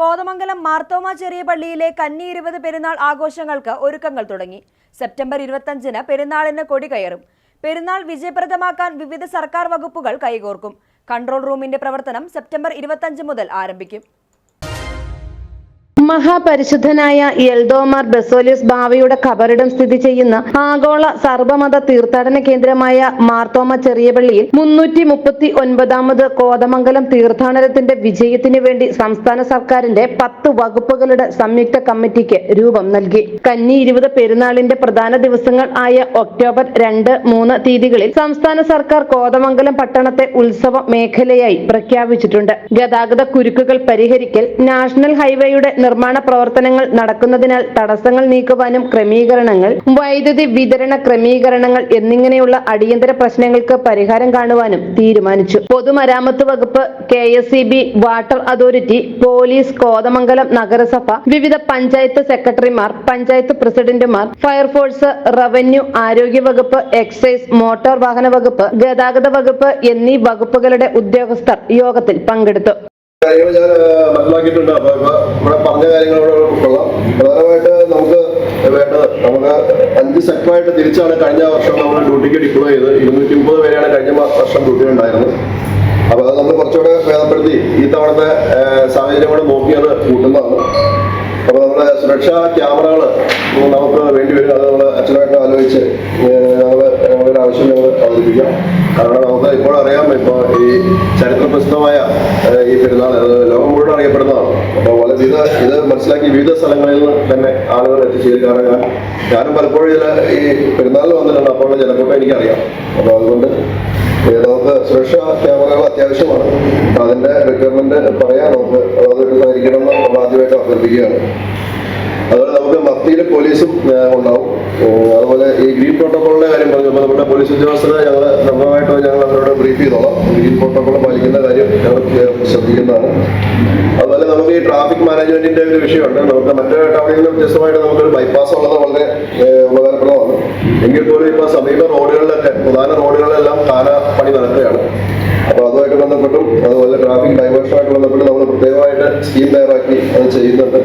കോതമംഗലം മാർത്തോമ ചെറിയ പള്ളിയിലെ കന്നി ഇരുപത് പെരുന്നാൾ ആഘോഷങ്ങൾക്ക് ഒരുക്കങ്ങൾ തുടങ്ങി. സെപ്റ്റംബർ ഇരുപത്തഞ്ചിന് പെരുന്നാളിന് കൊടി കയറും. പെരുന്നാൾ വിജയപ്രദമാക്കാൻ വിവിധ സർക്കാർ വകുപ്പുകൾ കൈകോർക്കും. കൺട്രോൾ റൂമിന്റെ പ്രവർത്തനം സെപ്റ്റംബർ ഇരുപത്തഞ്ച് മുതൽ ആരംഭിക്കും. മഹാപരിശുദ്ധനായ എൽദോമാർ ബസോലിയസ് ബാവയുടെ ഖബറിടം സ്ഥിതി ചെയ്യുന്ന ആഗോള സർവമത തീർത്ഥാടന കേന്ദ്രമായ മാർത്തോമ ചെറിയപള്ളിയിൽ മുന്നൂറ്റി മുപ്പത്തി ഒൻപതാമത് കോതമംഗലം തീർത്ഥാടനത്തിന്റെ വിജയത്തിനു വേണ്ടി സംസ്ഥാന സർക്കാരിന്റെ പത്ത് വകുപ്പുകളുടെ സംയുക്ത കമ്മിറ്റിക്ക് രൂപം നൽകി. കന്നി ഇരുപത് പെരുന്നാളിന്റെ പ്രധാന ദിവസങ്ങൾ ആയ ഒക്ടോബർ രണ്ട് മൂന്ന് തീയതികളിൽ സംസ്ഥാന സർക്കാർ കോതമംഗലം പട്ടണത്തെ ഉത്സവ മേഖലയായി പ്രഖ്യാപിച്ചിട്ടുണ്ട്. ഗതാഗത കുരുക്കുകൾ പരിഹരിക്കൽ നാഷണൽ ഹൈവേയുടെ നിർമ്മാണ പ്രവർത്തനങ്ങൾ നടക്കുന്നതിനാൽ തടസ്സങ്ങൾ നീക്കുവാനും ക്രമീകരണങ്ങൾ വൈദ്യുതി വിതരണ ക്രമീകരണങ്ങൾ എന്നിങ്ങനെയുള്ള അടിയന്തര പ്രശ്നങ്ങൾക്ക് പരിഹാരം കാണുവാനും തീരുമാനിച്ചു. പൊതുമരാമത്ത് വകുപ്പ് K water authority police Kothamangalam നഗരസഭ വിവിധ പഞ്ചായത്ത് സെക്രട്ടറിമാർ പഞ്ചായത്ത് പ്രസിഡന്റുമാർ ഫയർഫോഴ്സ് റവന്യൂ ആരോഗ്യ വകുപ്പ് എക്സൈസ് മോട്ടോർ വാഹന വകുപ്പ് ഗതാഗത വകുപ്പ് എന്നീ വകുപ്പുകളുടെ ഉദ്യോഗസ്ഥർ യോഗത്തിൽ പങ്കെടുത്തു. കാര്യങ്ങൾ ഞാൻ മനസ്സിലാക്കിയിട്ടുണ്ട്. അപ്പൊ ഇവിടെ പറഞ്ഞ കാര്യങ്ങളോട് കൊള്ളാം. പ്രധാനമായിട്ട് നമുക്ക് വേണ്ടത് നമുക്ക് അഞ്ച് സെക്ടറായിട്ട് തിരിച്ചാണ് കഴിഞ്ഞ വർഷം നമ്മൾ ഡ്യൂട്ടിക്ക് ഡിപ്ലോയ് ചെയ്ത് ഇരുന്നൂറ്റി മുപ്പത് പേരെയാണ് കഴിഞ്ഞ വർഷം ഡ്യൂട്ടി ഉണ്ടായിരുന്നത്. അപ്പൊ അത് നമ്മൾ കുറച്ചുകൂടെ ഭേദപ്പെടുത്തി ഈ തവണത്തെ സാഹചര്യം കൂടെ നോക്കിയത് കൂട്ടുന്നതാണ്. അപ്പൊ നമ്മുടെ സുരക്ഷാ ക്യാമറകൾ നമുക്ക് വേണ്ടി വരും. അത് നമ്മൾ അച്ഛനായിട്ട് ആലോചിച്ച് അവതരിപ്പിക്കാം കാരണം നമുക്ക് ഇപ്പോൾ അറിയാം ഇപ്പോൾ ഈ ചരിത്ര പ്രസിദ്ധമായ ഈ പെരുന്നാൾ അത് ലോകം മുഴുവൻ അറിയപ്പെടുന്നതാണ്. അപ്പോൾ വളരെ ഇത് ഇത് മനസ്സിലാക്കി വിവിധ സ്ഥലങ്ങളിൽ നിന്ന് തന്നെ ആളുകൾ എത്തിച്ചേരും. കാരണം ഞാൻ ഞാനും പലപ്പോഴും ഇതിൽ ഈ പെരുന്നാളിൽ വന്നിട്ടുണ്ട്. അപ്പോൾ ജനക്കൂട്ടം എനിക്കറിയാം. അപ്പോൾ അതുകൊണ്ട് നമുക്ക് സുരക്ഷാ ക്യാമറകൾ അത്യാവശ്യമാണ്. അപ്പോൾ അതിന്റെ റിക്വയർമെന്റ് പറയാൻ നമുക്ക് അതൊരു സഹകരിക്കണം എന്ന് നമ്മൾ ആദ്യമായിട്ട് അഭ്യർത്ഥിക്കുകയാണ്. അതുപോലെ നമുക്ക് മത്തിയിൽ പോലീസും ഉണ്ടാവും. അതുപോലെ ഈ ഗ്രീൻ പ്രോട്ടോക്കോളിന്റെ കാര്യം പറഞ്ഞപ്പോൾ നമ്മുടെ പോലീസ് ഉദ്യോഗസ്ഥരെ ഞങ്ങൾ നന്നായിട്ട് ഞങ്ങൾ അവരോട് ബ്രീഫ് ചെയ്തോളാം. ഗ്രീൻ പ്രോട്ടോക്കോൾ പാലിക്കുന്ന കാര്യം ഞങ്ങൾ ശ്രദ്ധിക്കുന്നതാണ്. അതുപോലെ നമുക്ക് ഈ ട്രാഫിക് മാനേജ്മെന്റിന്റെ ഒരു വിഷയമുണ്ട്. നമുക്ക് മറ്റേ ടൗണിൽ നിന്ന് വ്യത്യസ്തമായിട്ട് നമുക്കൊരു ബൈപ്പാസ് ഉള്ളത് വളരെ ഉപകാരപ്രദമാണ്. എങ്കിൽ പോലും ഇപ്പൊ സമീപ റോഡുകളിലൊക്കെ പ്രധാന റോഡുകളിലെല്ലാം കാല പണി നടക്കുകയാണ്. അപ്പൊ അതുമായിട്ട് ബന്ധപ്പെട്ടും അതുപോലെ ട്രാഫിക് ഡൈവേഴ്സായിട്ട് ബന്ധപ്പെട്ട് നമ്മൾ പ്രത്യേകമായിട്ട് സ്കീം തയ്യാറാക്കി അത് ചെയ്യുന്നുണ്ട്.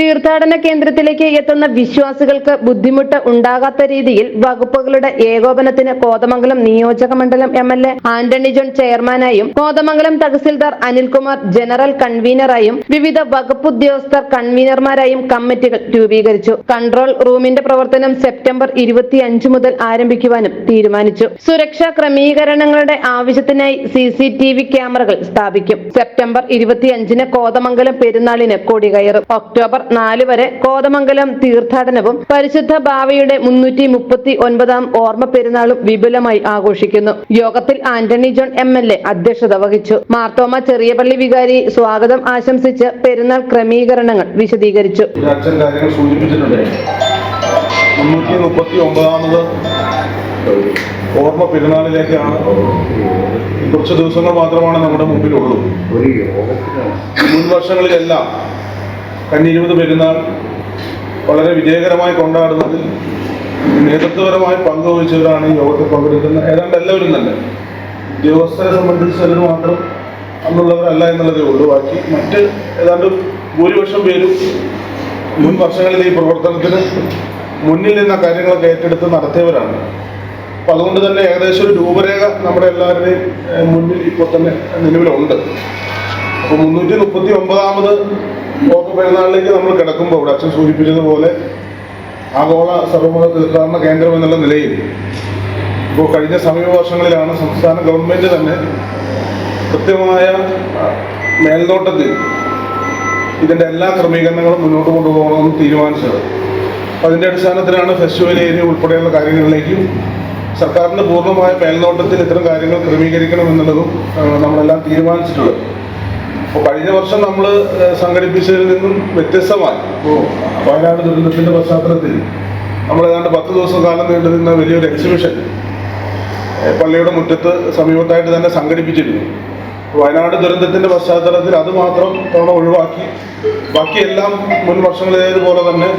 തീർത്ഥാടന കേന്ദ്രത്തിലേക്ക് എത്തുന്ന വിശ്വാസികൾക്ക് ബുദ്ധിമുട്ട് ഉണ്ടാകാത്ത രീതിയിൽ വകുപ്പുകളുടെ ഏകോപനത്തിന് കോതമംഗലം നിയോജക മണ്ഡലം M L A Antony John ചെയർമാനായും Kothamangalam tahsildar Anilkumar general കൺവീനറായും വിവിധ വകുപ്പ് ഉദ്യോഗസ്ഥർ കൺവീനർമാരായും കമ്മിറ്റികൾ രൂപീകരിച്ചു. കൺട്രോൾ റൂമിന്റെ പ്രവർത്തനം സെപ്റ്റംബർ ഇരുപത്തിയഞ്ച് മുതൽ ആരംഭിക്കുവാനും തീരുമാനിച്ചു. സുരക്ഷാ ക്രമീകരണങ്ങളുടെ ആവശ്യത്തിനായി സി സി ടി വി ക്യാമറകൾ സ്ഥാപിക്കും. സെപ്റ്റംബർ ഇരുപത്തിയഞ്ചിന് കോതമംഗലം പെരുന്നാളിന് കൊടികയറും. ഒക്ടോബർ നാല് വരെ കോതമംഗലം തീർത്ഥാടനവും പരിശുദ്ധ ഭാവയുടെ മുന്നൂറ്റി മുപ്പത്തി ഒൻപതാം ഓർമ്മ പെരുന്നാളും വിപുലമായി ആഘോഷിക്കുന്നു. യോഗത്തിൽ Antony John M L A അധ്യക്ഷത വഹിച്ചു. മാർത്തോമ ചെറിയപള്ളി വികാരി സ്വാഗതം ആശംസിച്ച് പെരുന്നാൾ ക്രമീകരണങ്ങൾ വിശദീകരിച്ചു. മുന്നൂറ്റി മുപ്പത്തി ഒമ്പതാമത് ഓർമ്മ പെരുന്നാളിലേക്കാണ്. കുറച്ച് ദിവസങ്ങൾ മാത്രമാണ് നമ്മുടെ മുമ്പിലുള്ളൂ. മുൻ വർഷങ്ങളിലെല്ലാം കന്നിരുപത് പെരുന്നാൾ വളരെ വിജയകരമായി കൊണ്ടാടുന്നതിൽ നേതൃത്വപരമായി പങ്കുവഹിച്ചവരാണ് ഈ യോഗത്തിൽ പങ്കെടുക്കുന്ന ഏതാണ്ട് എല്ലാവരും തന്നെ. ഉദ്യോഗസ്ഥരെ സംബന്ധിച്ച് മാത്രം അന്നുള്ളവരല്ല എന്നുള്ളതേ ഉള്ളൂ. ബാക്കി മറ്റ് ഏതാണ്ട് ഭൂരിപക്ഷം പേരും മുൻ വർഷങ്ങളിൽ ഈ പ്രവർത്തനത്തിന് മുന്നിൽ നിന്ന കാര്യങ്ങളൊക്കെ ഏറ്റെടുത്ത് നടത്തിയവരാണ്. അപ്പം അതുകൊണ്ട് തന്നെ ഏകദേശം ഒരു രൂപരേഖ നമ്മുടെ എല്ലാവരുടെയും മുന്നിൽ ഇപ്പോൾ തന്നെ നിലവിലുണ്ട്. അപ്പോൾ മുന്നൂറ്റി മുപ്പത്തി ഒമ്പതാമത് ഓപ്പ പെരുന്നാളിലേക്ക് നമ്മൾ കിടക്കുമ്പോൾ ഇവിടെ അച്ഛൻ സൂചിപ്പിച്ചതുപോലെ ആഗോള സർവമത തീർത്ഥാടന കേന്ദ്രം എന്നുള്ള നിലയിൽ ഇപ്പോൾ കഴിഞ്ഞ സമീപ വർഷങ്ങളിലാണ് സംസ്ഥാന ഗവൺമെന്റ് തന്നെ കൃത്യമായ മേൽനോട്ടത്തിൽ ഇതിന്റെ എല്ലാ ക്രമീകരണങ്ങളും മുന്നോട്ട് കൊണ്ടുപോകണമെന്ന് തീരുമാനിച്ചത്. അതിന്റെ അടിസ്ഥാനത്തിലാണ് ഫെസ്റ്റിവൽ ഏരിയ ഉൾപ്പെടെയുള്ള കാര്യങ്ങളിലേക്കും സർക്കാരിന്റെ പൂർണമായ മേൽനോട്ടത്തിൽ ഇത്തരം കാര്യങ്ങൾ ക്രമീകരിക്കണം എന്നുള്ളതും നമ്മളെല്ലാം തീരുമാനിച്ചിട്ടുള്ളത്. അപ്പോൾ കഴിഞ്ഞ വർഷം നമ്മൾ സംഘടിപ്പിച്ചതിൽ നിന്നും വ്യത്യസ്തമായി. വയനാട് ദുരന്തത്തിന്റെ പശ്ചാത്തലത്തിൽ നമ്മൾ ഏതാണ്ട് പത്ത് ദിവസം കാലം നീണ്ടു നിന്ന വലിയൊരു എക്സിബിഷൻ പള്ളിയുടെ മുറ്റത്ത് സമീപത്തായിട്ട് തന്നെ സംഘടിപ്പിച്ചിരുന്നു. വയനാട് ദുരന്തത്തിന്റെ പശ്ചാത്തലത്തിൽ അത് മാത്രം തവണ ഒഴിവാക്കി. ബാക്കിയെല്ലാം മുൻ വർഷങ്ങളിലേതുപോലെ തന്നെ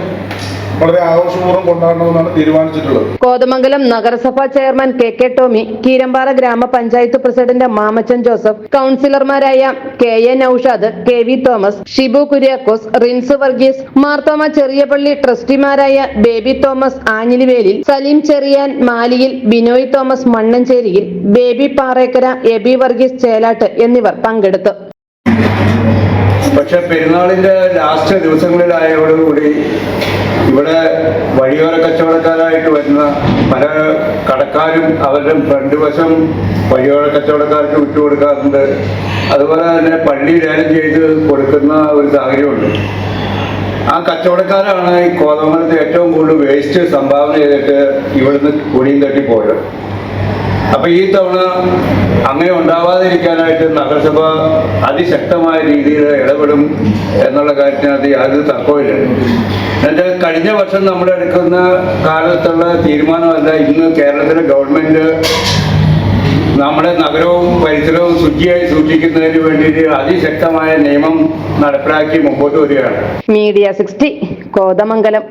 വളരെ ആഘോഷപൂർവം കൊണ്ടാടണമെന്നാണ് തീരുമാനിച്ചിട്ടുള്ളത്. കോതമംഗലം നഗരസഭാ chairman K K Tomy Keerampara ഗ്രാമപഞ്ചായത്ത് പ്രസിഡന്റ് മാമച്ചൻ ജോസഫ് കൗൺസിലർമാരായ K A Noushad K V Thomas Shibu Kuriakose Rins Varghese Marthoma Cheriyapally ട്രസ്റ്റിമാരായ Baby Thomas Anjilivelil Saleem Cherian Maliyil Binoy Thomas Mannancheriyil Baby Parekkara AB Varghese Chelatt എന്നിവർ പങ്കെടുത്തു. പക്ഷെ പെരുന്നാളിന്റെ ലാസ്റ്റ് ദിവസങ്ങളിലായതോടുകൂടി ഇവിടെ വഴിയോര കച്ചവടക്കാരായിട്ട് വരുന്ന പല കടക്കാരും അവരുടെ ഫ്രണ്ട് വശം വഴിയോര കച്ചവടക്കാർക്ക് വിട്ടുകൊടുക്കാറുണ്ട്. അതുപോലെ തന്നെ പള്ളി ലേലം ചെയ്ത് കൊടുക്കുന്ന ഒരു സാഹചര്യമുണ്ട്. ആ കച്ചവടക്കാരാണ് ഈ കോതമംഗലത്ത് ഏറ്റവും കൂടുതൽ വേസ്റ്റ് സംഭാവന ചെയ്തിട്ട് ഇവിടുന്ന് കുടിയും തട്ടി പോയത്. അപ്പൊ ഈ തവണ അങ്ങനെ ഉണ്ടാവാതിരിക്കാനായിട്ട് നഗരസഭ അതിശക്തമായ രീതിയിൽ ഇടപെടും എന്നുള്ള കാര്യത്തിനകത്ത് യാതൊരു തർക്കമില്ല എന്നുവെച്ചാൽ കഴിഞ്ഞ വർഷം നമ്മൾ എടുക്കുന്ന കാലത്തുള്ള തീരുമാനമല്ല ഇന്ന് കേരളത്തിലെ ഗവൺമെന്റ് നമ്മുടെ നഗരവും പരിസരവും ശുചിയായി സൂക്ഷിക്കുന്നതിന് വേണ്ടിയിട്ട് അതിശക്തമായ നിയമം നടപ്പിലാക്കി മുമ്പോട്ട് വരികയാണ്. Media sixty Kothamangalam.